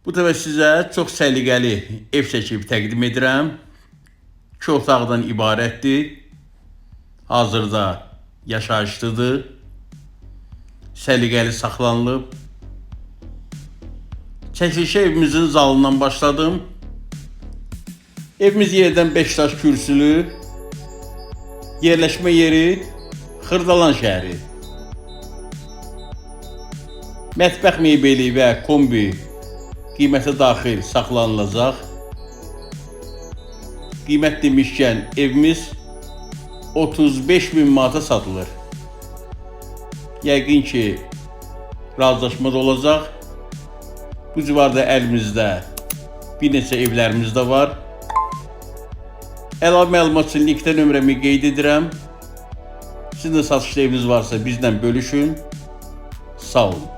Bu dəfə sizə çox səliqəli ev çəkib təqdim edirəm. İki otaqdan ibarətdir. Hazırda yaşayışlıdır. Səliqəli saxlanılıb. Çəkilişə evimizin zalından başladım. Evimiz yerdən 5 daş kürsülü. Yerləşmə yeri Xırdalan şəhəri. Mətbəx mebeli və kombi qiymətə daxil saxlanılacaq. Qiymət demişkən evimiz 35 bin manata satılır. Yəqin ki, razılaşma da olacaq. Bu civarda əlimizdə bir neçə evlərimiz də var. Əlavə məlumat üçün linkdə nömrəmi qeyd edirəm. Sizin də satışda eviniz varsa bizlə bölüşün. Sağ olun.